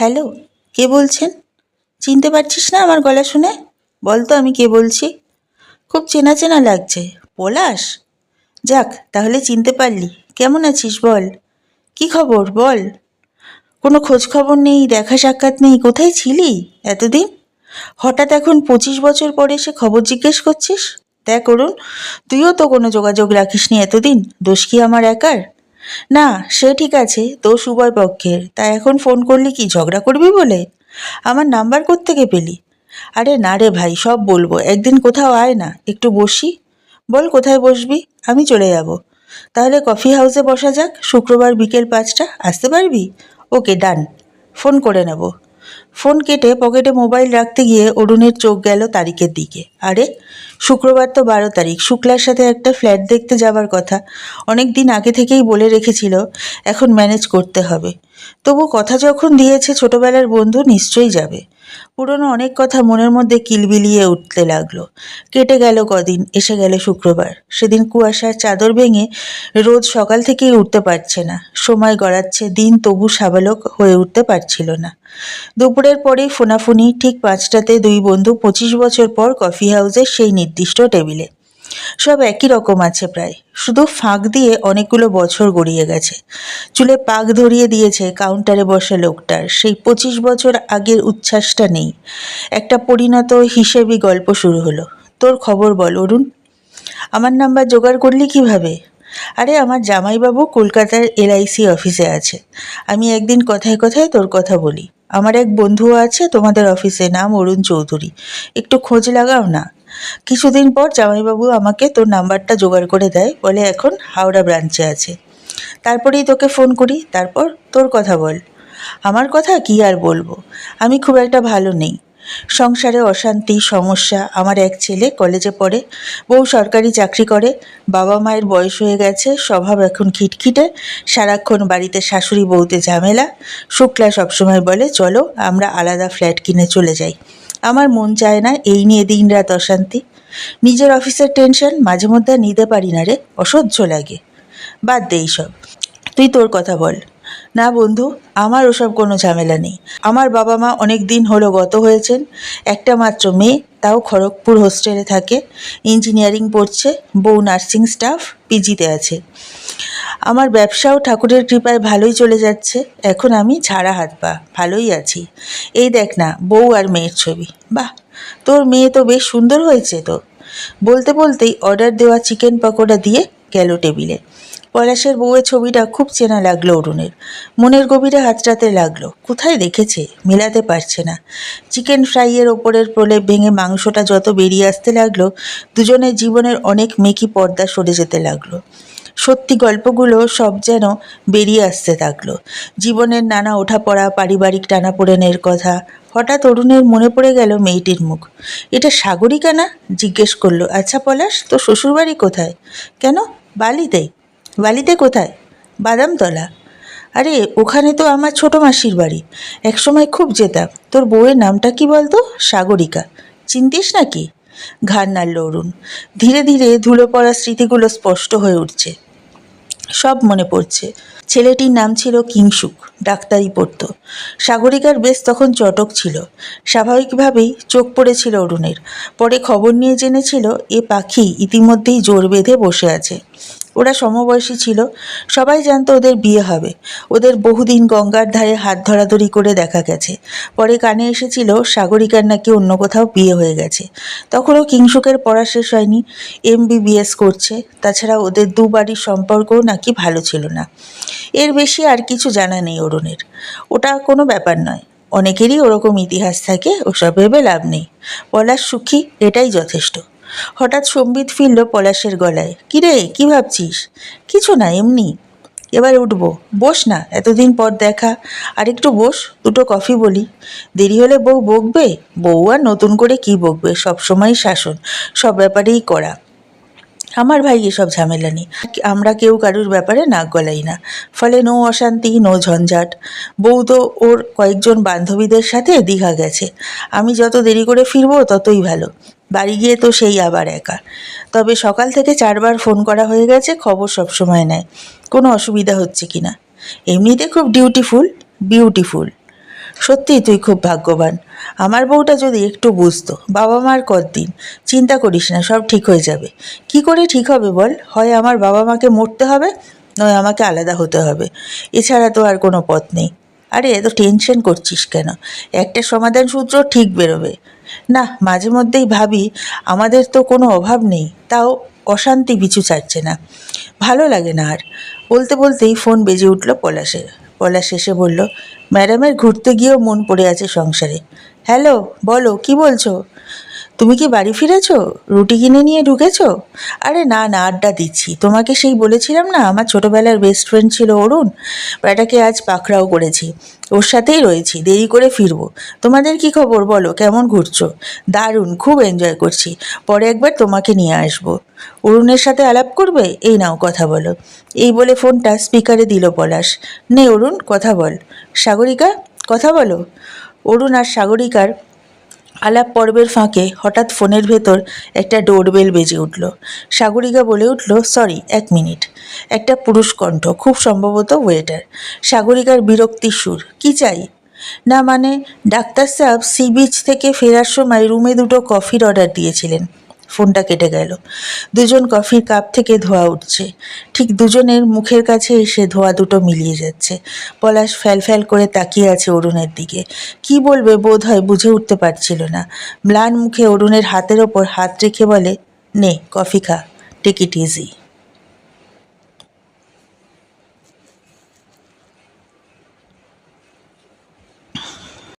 Hello, কে বলছেন? চিনতে পারছিস না আমার গলা শুনে? বল তো আমি কে বলছি। খুব চেনা চেনা লাগছে। পলাশ? যাক, তাহলে চিনতে পারলি। কেমন আছিস বল? কি খবর বল? কোনো খোঁজ খবর নেই, দেখা সাক্ষাৎ নেই, কোথায় ছিলি এতদিন? হঠাৎ এখন পঁচিশ বছর পরে এসে খবর জিজ্ঞেস করছিস? দেখ করুন তুইও তো কোনো যোগাযোগ রাখিসনি এতদিন, দোষ কি আমার একার? না, সে ঠিক আছে তো সুবয় পক্ষের, তা এখন ফোন করলি কি, ঝগড়া করবি বলে? আমার নাম্বার থেকে পেলি? আরে না রে ভাই, সব বলব, একদিন কোথাও আয় না, একটু বসি। বল কোথায় বসবি? আমি চলে যাব। তাহলে কফি হাউসে বসা যাক, শুক্রবার বিকেল পাঁচটা, আসতে পারবি? ওকে ডান ফোন করে নেব। ফোন কেটে পকেটে মোবাইল রাখতে গিয়ে অরুণের চোখ গেল তারিখের দিকে। আরে, শুক্রবার তো বারো তারিখ। শুক্লার সাথে একটা ফ্ল্যাট দেখতে যাবার কথা। অনেক দিন আগে থেকেই বলে রেখেছিল, এখন ম্যানেজ করতে হবে। তবু কথা যখন দিয়েছে ছোটবেলার বন্ধু নিশ্চয়ই যাবে। পুরনো অনেক কথা মনের মধ্যে কিলবিলিয়ে উঠতে লাগল। কেটে গেল কদিন, এসে গেল শুক্রবার। সেদিন কুয়াশার চাদর ভেঙে রোজ সকাল থেকেই উঠতে পারছে না। সময় গড়াচ্ছে দিন, তবু সাবালক হয়ে উঠতে পারছিল না। দুপুরের পরেই ফোনাফুনি, ঠিক পাঁচটাতে দুই বন্ধু পঁচিশ বছর পর কফি হাউসের সেই নির্দিষ্ট টেবিলে। সব একই রকম আছে প্রায়। শুধু ফাঁক দিয়ে অনেকগুলো বছর গড়িয়ে গেছে। চুলে পাক ধরিয়ে দিয়েছে কাউন্টারে বসা লোকটার। সেই পঁচিশ বছর আগের উচ্ছ্বাসটা নেই। একটা পরিণত হিসেবি গল্প শুরু হলো। তোর খবর বল, অরুণ। আমার নাম্বার জোগাড় করলি কীভাবে? আরে, আমার জামাইবাবু কলকাতার এলআইসি অফিসে আছে। আমি একদিন কথায় কথায় তোর কথা বলি। আমার এক বন্ধুও আছে তোমাদের অফিসে, নাম অরুণ চৌধুরী। একটু খোঁজ লাগাও না। কিছুদিন পর জামাইবাবু আমাকে তোর নাম্বারটা জোগাড় করে দেয়, বলে এখন হাওড়া ব্রাঞ্চে আছে। তারপরেই তোকে ফোন করি, তারপর তোর কথা বল। আমার কথা কি আর বলব? আমি খুব একটা ভালো নেই। সংসারে অশান্তি, সমস্যা, আমার এক ছেলে কলেজে পড়ে, বউ সরকারি চাকরি করে, বাবা মায়ের বয়স হয়ে গেছে, স্বভাব এখন খিটখিটে, সারাক্ষণ বাড়িতে শাশুড়ি বউতে ঝামেলা, শুক্লা সবসময় বলে, চলো, আমরা আলাদা ফ্ল্যাট কিনে চলে যাই। আমার মন চায় না, এই নিয়ে দিন রাত অশান্তি। নিজের অফিসের টেনশন মাঝে মধ্যে নিতে পারি না রে, অসহ্য লাগে। বাদ দে সব তুই তোর কথা বল। না বন্ধু, আমার ওসব কোনো ঝামেলা নেই। আমার বাবা মা অনেক দিন হলো গত হয়েছেন। একটা মাত্র মেয়ে, তাও খড়গপুর হোস্টেলে থাকে। ইঞ্জিনিয়ারিং পড়ছে, বউ নার্সিং স্টাফ, পিজিতে আছে। আমার ব্যবসাও ঠাকুরের কৃপায় ভালোই চলে যাচ্ছে। এখন আমি ছাড়া হাত পা, ভালোই আছি। এই দেখ না, বউ আর মেয়ের ছবি। বাহ, তোর মেয়ে তো বেশ সুন্দর হয়েছে তো। বলতে বলতেই অর্ডার দেওয়া চিকেন পকোড়া দিয়ে গেল টেবিলে। পলাশের বউয়ের ছবিটা খুব চেনা লাগল অরুণের। মনের গভীরে হাতড়াতে লাগল, কোথায় দেখেছে? মেলাতে পারছে না। চিকেন ফ্রাইয়ের ওপরের প্রলেপ ভেঙে মাংসটা যত বেরিয়ে আসতে লাগল, দুজনের জীবনের অনেক মেকি পর্দা সরে যেতে লাগল। সত্যি গল্পগুলো সব যেন বেরিয়ে আসতে থাকল। জীবনের নানা ওঠাপড়া, পারিবারিক টানাপোড়েনের কথা, হঠাৎ অরুণের মনে পড়ে গেল মেয়েটির মুখ। এটা সাগরিকা না জিজ্ঞেস করল আচ্ছা পলাশ তো শ্বশুরবাড়ি কোথায়? কেন? বালিতে। বালিতে কোথায়? বাদামতলা। আরে, ওখানে তো আমার ছোট মাসির বাড়ি। একসময় খুব যেতাম। তোর বউয়ের নামটা কি বলতো? সাগরিকা। চিনতিস নাকি? ঘাড় নাড়ল অরুণ। ধীরে ধীরে ধুলো পড়া স্মৃতিগুলো স্পষ্ট হয়ে উঠছে। সব মনে পড়ছে। ছেলেটির নাম ছিল কিংসুক, ডাক্তারি পড়ত। সাগরিকার বেশ তখন চটক ছিল। স্বাভাবিকভাবেই চোখ পড়েছিল অরুণের। পরে খবর নিয়ে জেনেছিল, এ পাখি ইতিমধ্যেই জোর বেঁধে বসে আছে। ওরা সমবয়সী ছিল। সবাই জানতো ওদের বিয়ে হবে। ওদের বহুদিন গঙ্গার ধারে হাত ধরাধরি করে দেখা গেছে। পরে কানে এসেছিল, সাগরিকার নাকি অন্য কোথাও বিয়ে হয়ে গেছে। তখনও কিংসুকের পড়া শেষ হয়নি। এমবিবিএস করছে। তাছাড়া ওদের দু বাড়ির সম্পর্কও নাকি ভালো ছিল না। এর বেশি আর কিছু জানা নেই অরুণের। ওটা কোনো ব্যাপার নয়। অনেকেরই ওরকম ইতিহাস থাকে, ওসব ভেবে লাভ নেই। পলাশ সুখী, এটাই যথেষ্ট। হঠাৎ সম্বিত ফিরল পলাশের গলায়। কিরে, কি ভাবছিস? কিছু না, এমনি। এবার উঠবো। বস না, এতদিন পর দেখা। আর একটু বস, দুটো কফি বলি। দেরি হলে বউ বকবে? বউ আর নতুন করে কি বকবে? সবসময় শাসন, সব ব্যাপারেই করা আমার ভাই এসব ঝামেলা নেই। আমরা কেউ কারুর ব্যাপারে নাক গলাই না। ফলে নো অশান্তি, নো ঝঞ্ঝাট। বউ তো ওর কয়েকজন বান্ধবীদের সাথে দীঘা গেছে। আমি যত দেরি করে ফিরবো, ততই ভালো। বাড়ি গিয়ে তো সেই আবার একা। তবে সকাল থেকে চারবার ফোন করা হয়ে গেছে, খবর সবসময় নেয়। কোনো অসুবিধা হচ্ছে কি না এমনিতে খুব ডিউটিফুল, বিউটিফুল। সত্যিই তুই খুব ভাগ্যবান। আমার বউটা যদি একটু বুঝতো বাবা মার কদিন চিন্তা করিস না, সব ঠিক হয়ে যাবে। কি করে ঠিক হবে বল? হয় আমার বাবা মাকে মরতে হবে, নয় আমাকে আলাদা হতে হবে। এছাড়া তো আর কোনো পথ নেই। আরে, এত টেনশন করছিস কেন? একটা সমাধান সূত্র ঠিক বেরোবে। না, মাঝে মধ্যেই ভাবি, আমাদের তো কোনো অভাব নেই, তাও অশান্তি পিছু ছাড়ছে না। ভালো লাগে না আর। বলতে বলতেই ফোন বেজে উঠল পলাশের। পলাশ শেষে বলল ম্যাডামের ঘুরতে গিয়েও মন পড়ে আছে সংসারে। হ্যালো বলো কি বলছো? তুমি কি বাড়ি ফিরেছো? রুটি কিনে নিয়ে ঢুকেছো? আরে না না, আড্ডা দিচ্ছি। তোমাকে সেই বলেছিলাম না, আমার ছোটোবেলার বেস্ট ফ্রেন্ড ছিল অরুণ। বেটাকে আজ পাকড়াও করেছি। ওর সাথেই রয়েছি, দেরি করে ফিরবো। তোমাদের কি খবর বলো, কেমন ঘুরছো? দারুণ, খুব এনজয় করছি। পরে একবার তোমাকে নিয়ে আসব। অরুণের সাথে আলাপ করবে? এই নাও কথা বলো। এই বলে ফোনটা স্পিকারে দিল পলাশ। নে অরুণ, কথা বল। সাগরিকা, কথা বলো। অরুণ আর সাগরিকার আলাপ পর্বের ফাঁকে হঠাৎ ফোনের ভেতর একটা ডোরবেল বেজে উঠল। সাগরিকা বলে উঠল, সরি, এক মিনিট। একটা পুরুষ কণ্ঠ, খুব সম্ভবত ওয়েটার। সাগরিকার বিরক্তির সুর, কি চাই? না মানে ডাক্তার সাহেব সি বিচ থেকে ফেরার সময় রুমে দুটো কফির অর্ডার দিয়েছিলেন। ফোনটা কেটে গেল। দুজন কফির কাপ থেকে ধোয়া উঠছে। ঠিক দুজনের মুখের কাছে এসে ধোয়া দুটো মিলিয়ে যাচ্ছে। পলাশ ফ্যাল ফ্যাল করে তাকিয়ে আছে অরুণের দিকে। কি বলবে বোধ হয় বুঝে উঠতে পারছিল না। ম্লান মুখে অরুণের হাতের ওপর হাত রেখে বলে, নে, কফি খা। Take it easy